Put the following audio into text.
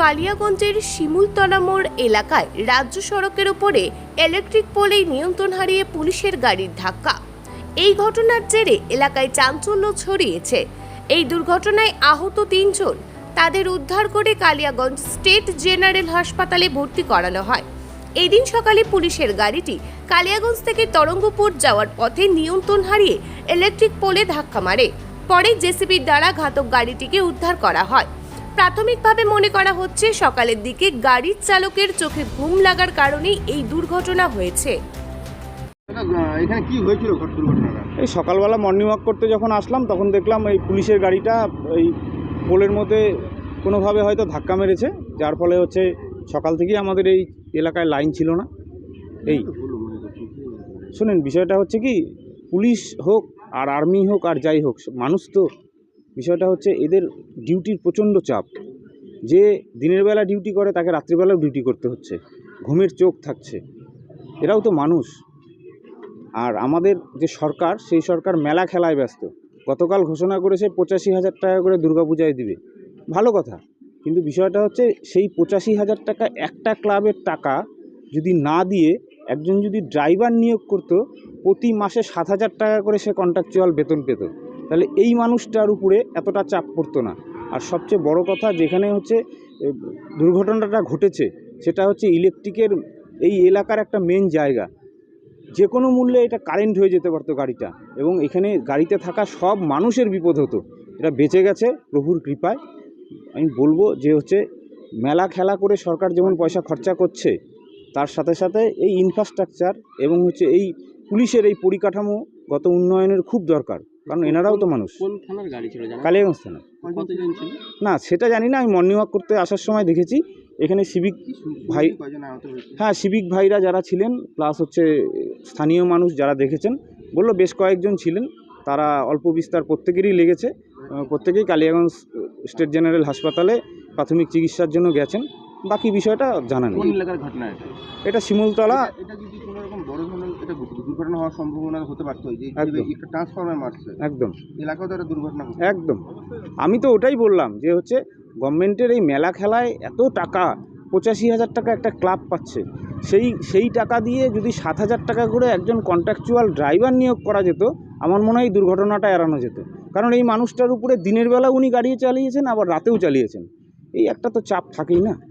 কালিয়াগঞ্জের শিমুলতলা মোড় এলাকায় রাজ্য সড়কের উপরে ইলেকট্রিক পোলেই নিয়ন্ত্রণ হারিয়ে পুলিশের গাড়ির ধাক্কা। এই ঘটনার জেরে এলাকায় চাঞ্চল্য ছড়িয়েছে। এই দুর্ঘটনায় আহত তিনজন। তাদের উদ্ধার করে কালিয়াগঞ্জ স্টেট জেনারেল হাসপাতালে ভর্তি করানো হয়। এই দিন সকালে পুলিশের গাড়িটি কালিয়াগঞ্জ থেকে তরঙ্গপুর যাওয়ার পথে নিয়ন্ত্রণ হারিয়ে ইলেকট্রিক পোলে ধাক্কা মারে। পরে জেসিবির দ্বারা ঘাতক গাড়িটিকে উদ্ধার করা হয়। প্রাথমিকভাবে মনে করা হচ্ছে সকালের দিকে গাড়ির চালকের চোখে ঘুম লাগার কারণেই এই দুর্ঘটনা হয়েছে। এখানে কি হয়েছিল দুর্ঘটনাটা? এই সকালবেলা মর্নিং ওয়াক করতে যখন আসলাম তখন দেখলাম এই পুলিশের গাড়িটা এই পোলের মধ্যে কোনোভাবে হয়তো ধাক্কা মেরেছে। যার ফলে হচ্ছে সকাল থেকেই আমাদের এই এলাকায় লাইন ছিল না। এই? শুনেন বিষয়টা হচ্ছে কি পুলিশ হোক আর আর্মি হোক আর যাই হোক মানুষ তো বিষয়টা হচ্ছে এদের ডিউটির প্রচণ্ড চাপ। যে দিনের বেলা ডিউটি করে, তাকে রাত্রিবেলাও ডিউটি করতে হচ্ছে। ঘুমের চোখ থাকছে। এরাও তো মানুষ। আর আমাদের যে সরকার, সেই সরকার মেলা খেলায় ব্যস্ত। গতকাল ঘোষণা করেছে, পঁচাশি হাজার টাকা করে দুর্গাপূজায় দিবে। ভালো কথা। কিন্তু বিষয়টা হচ্ছে, সেই পঁচাশি হাজার টাকা একটা ক্লাবের টাকা যদি না দিয়ে একজন যদি ড্রাইভার নিয়োগ করতো, প্রতি মাসে সাত হাজার টাকা করে সে কন্ট্রাকচুয়াল বেতন পেত। তাহলে এই মানুষটার উপরে এতটা চাপ পড়তো না। আর সবচেয়ে বড় কথা যেখানে হচ্ছে দুর্ঘটনাটা ঘটেছে, সেটা হচ্ছে ইলেকট্রিকের এই এলাকার একটা মেন জায়গা। যে কোনো মূল্যে এটা কারেন্ট হয়ে যেতে পারতো গাড়িটা। এবং এখানে গাড়িতে থাকা সব মানুষের বিপদ হতো। এটা বেঁচে গেছে প্রভুর কৃপায়। আমি বলব যে হচ্ছে, মেলা খেলা করে সরকার যেমন পয়সা খরচা করছে, তার সাথে সাথে এই ইনফ্রাস্ট্রাকচার এবং হচ্ছে এই পুলিশের এই পরিকাঠামোগত উন্নয়নের খুব দরকার। কারণ এনারাও তো মানুষ। কোন থানার গাড়ি ছিল কালিয়াগঞ্জ থানা না সেটা জানি না আমি মর্নিং ওয়াক করতে আসার সময় দেখেছি। এখানে সিভিক ভাই হ্যাঁ সিভিক ভাইরা যারা ছিলেন প্লাস হচ্ছে স্থানীয় মানুষ যারা দেখেছেন বলল বেশ কয়েকজন ছিলেন। তারা অল্প বিস্তার প্রত্যেকেরই লেগেছে। প্রত্যেকেই কালিয়াগঞ্জ স্টেট জেনারেল হাসপাতালে প্রাথমিক চিকিৎসার জন্য গেছেন। বাকি বিষয়টা জানা কোন নেই এলাকার ঘটনা এটা? এটা শিমুলতলা। এটা- যদি কোনো রকম বড় ধরনের এটা দুর্ঘটনা হওয়ার সম্ভাবনা হতে পারতো? যে একদম। একটা ট্রান্সফরমার মারছে। একদম। এলাকাও তো একটা দুর্ঘটনা একদম। আমি তো ওটাই বললাম যে হচ্ছে গভর্নমেন্টের এই মেলা খেলায় এত টাকা পঁচাশি হাজার টাকা একটা ক্লাব পাচ্ছে। সেই সেই টাকা দিয়ে যদি সাত হাজার টাকা করে একজন কন্ট্রাকচুয়াল ড্রাইভার নিয়োগ করা যেত আমার মনে হয় এই দুর্ঘটনাটা এড়ানো যেত। কারণ এই মানুষটার উপরে দিনের বেলা উনি গাড়ি চালিয়েছেন আবার রাতেও চালিয়েছেন। এই একটা তো চাপ থাকেই না।